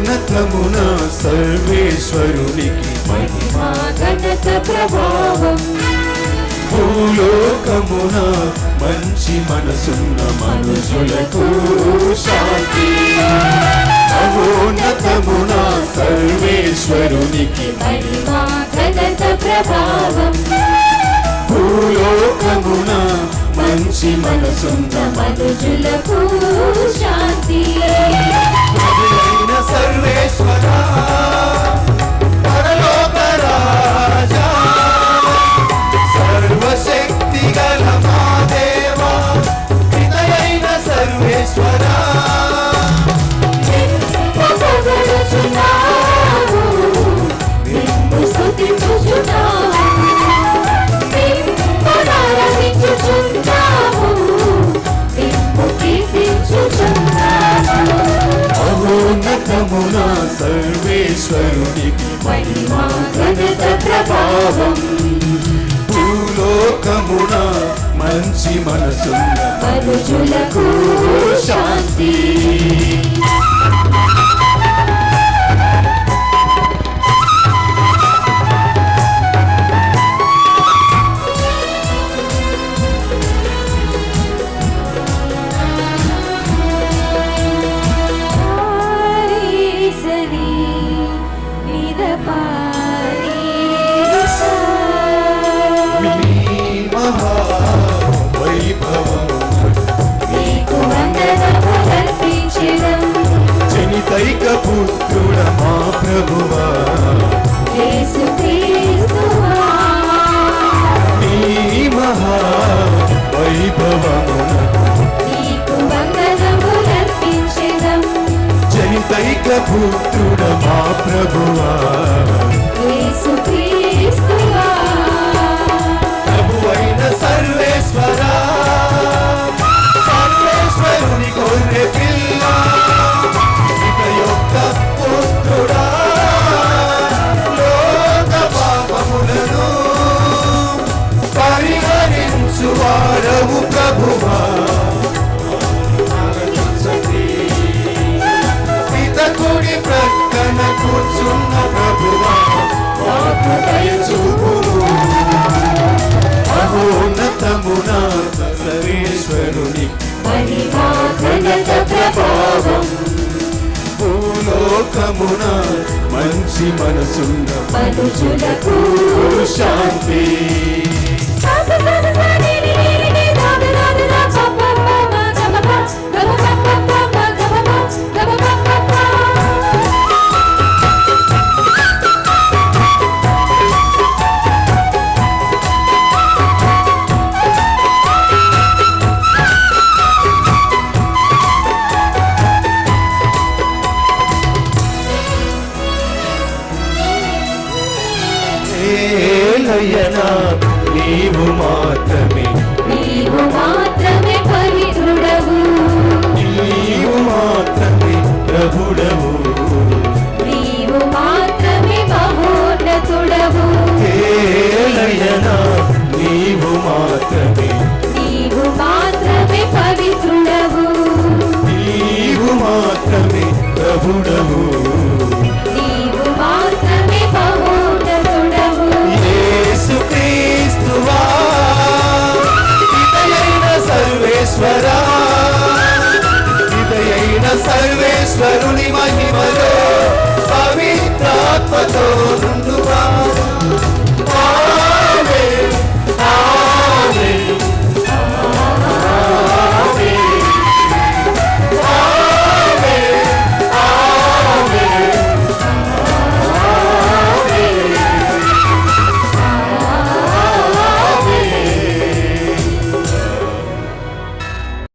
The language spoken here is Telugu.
మహోన్నతమున సర్వేశ్వరునికి మహిమా. ఘనత ప్రభావం. భూలోకమున మంచి మనసున్న మనుషులకు శాంతి. మహోన్నతమున సర్వేశ్వరునికి మహిమా. ఘనత ప్రభావం. భూలోకమున మంచి మనసున్న మనుజులకు శాంతి. సర్వేశ్వర పరలోక రాజా సర్వశక్తి గల మా దేవా పితయైన సర్వేశ్వర. మహోన్నతమున సర్వేశ్వరునికి మహిమా ఘనత ప్రభావం భూలోకమున మంచి మనసున్న మనుజులకు శాంతి. ప్రభువా మహోన్నతమున సర్వేశ్వరుని మహిమా ఘనత ప్రభావం భూలోకమున మంచి మనసున్న మనుజులకు శాంతి నీవు మాత్రమే. నీవు మాత్రమే పరిధుడవు నీవు మాత్రమే ప్రభుడవు. నీవు మాత్రమే మహోన్నతుడవు. ఏలయనా నీవు మాత్రమే. నీవు మాత్రమే పవిత్రుడవు నీవు మాత్రమే ప్రభుడవు. సర్వేశ్వరుని మహిమలో పవిత్రాత్మతో నుండుగా